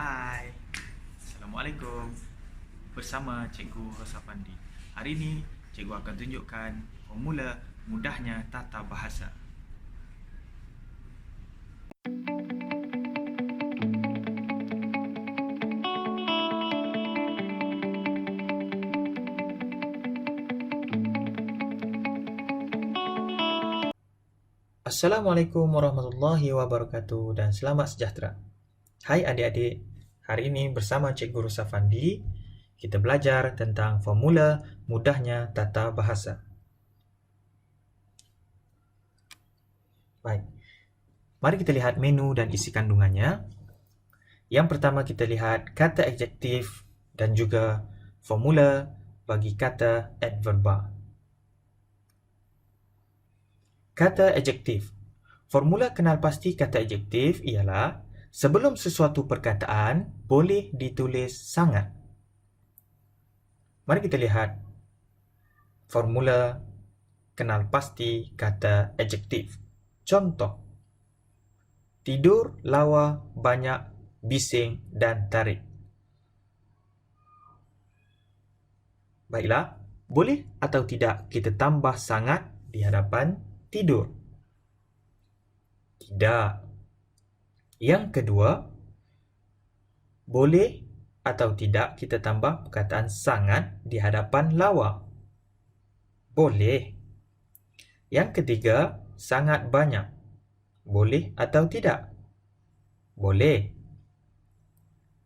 Hai. Assalamualaikum. Bersama Cikgu Rosafandi Hari ini Cikgu akan tunjukkan Formula mudahnya tata bahasa. Assalamualaikum warahmatullahi wabarakatuh dan selamat sejahtera. Hai adik-adik, hari ini bersama Cikgu Rusafandi, kita belajar tentang formula mudahnya tata bahasa. Baik, mari kita lihat menu dan isi kandungannya. Yang pertama kita lihat kata adjektif dan juga formula bagi kata adverba. Kata adjektif. Formula kenal pasti kata adjektif ialah sebelum sesuatu perkataan boleh ditulis sangat. Mari kita lihat formula kenal pasti kata adjektif. Contoh. Tidur, lawa, banyak, bising dan tarik. Baiklah, boleh atau tidak kita tambah sangat di hadapan tidur? Tidak. Yang kedua, boleh atau tidak kita tambah perkataan sangat di hadapan lawa? Boleh. Yang ketiga, sangat banyak. Boleh atau tidak? Boleh.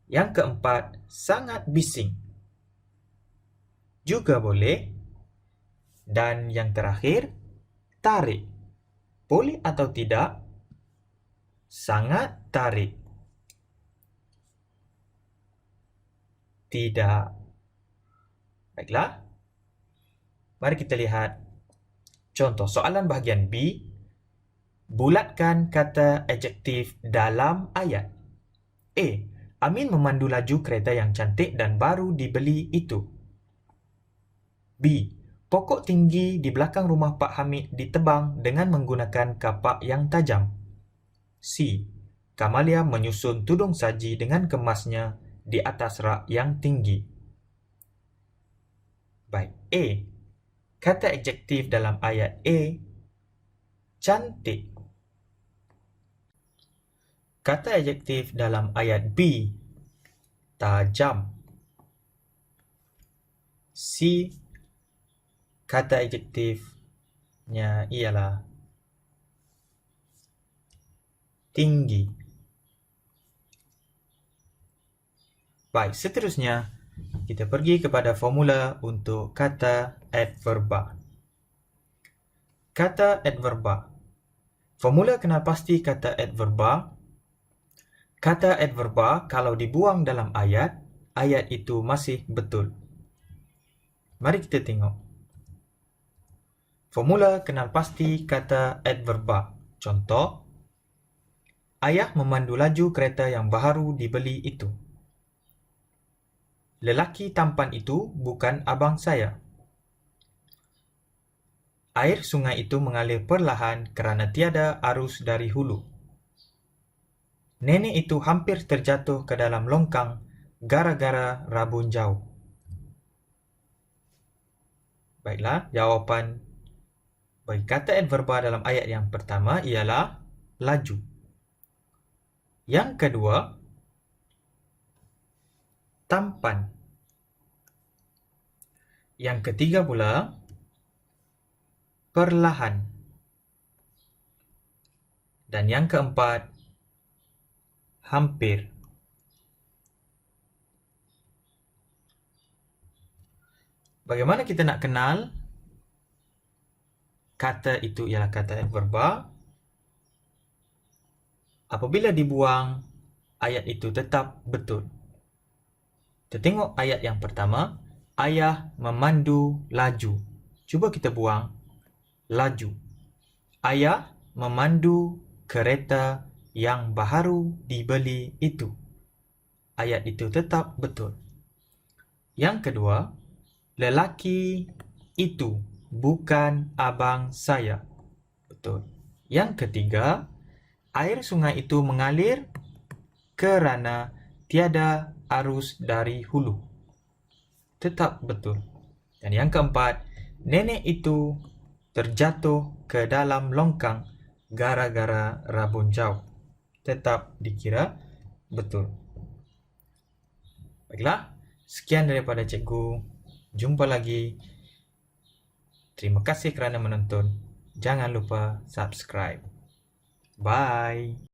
Yang keempat, sangat bising. Juga boleh. Dan yang terakhir, tarik. Boleh atau tidak? Sangat tarik. Tidak. Baiklah. Mari kita lihat contoh soalan bahagian B. Bulatkan kata adjektif dalam ayat. A. Amin memandu laju kereta yang cantik dan baru dibeli itu. B. Pokok tinggi di belakang rumah Pak Hamid ditebang dengan menggunakan kapak yang tajam. C. Kamalia menyusun tudung saji dengan kemasnya di atas rak yang tinggi. Baik, A. Kata adjektif dalam ayat A cantik. Kata adjektif dalam ayat B tajam. C. Kata adjektifnya ialah tinggi. Baik, seterusnya kita pergi kepada formula untuk kata adverba. Kata adverba. Formula kenal pasti kata adverba. Kata adverba kalau dibuang dalam ayat, ayat itu masih betul. Mari kita tengok. Formula kenal pasti kata adverba. Contoh, ayah memandu laju kereta yang baru dibeli itu. Lelaki tampan itu bukan abang saya. Air sungai itu mengalir perlahan kerana tiada arus dari hulu. Nenek itu hampir terjatuh ke dalam longkang gara-gara rabun jauh. Baiklah, jawapan bagi kata adverba dalam ayat yang pertama ialah laju. Yang kedua, tampan. Yang ketiga pula, perlahan. Dan yang keempat, hampir. Bagaimana kita nak kenal kata itu ialah kata adverba? Apabila dibuang, ayat itu tetap betul. Kita tengok ayat yang pertama. Ayah memandu laju. Cuba kita buang laju. Ayah memandu kereta yang baru dibeli itu. Ayat itu tetap betul. Yang kedua, lelaki itu bukan abang saya. Betul. Yang ketiga, air sungai itu mengalir kerana tiada arus dari hulu. Tetap betul. Dan yang keempat, nenek itu terjatuh ke dalam longkang gara-gara rabun jauh. Tetap dikira betul. Baiklah, sekian daripada cikgu. Jumpa lagi. Terima kasih kerana menonton. Jangan lupa subscribe. Bye.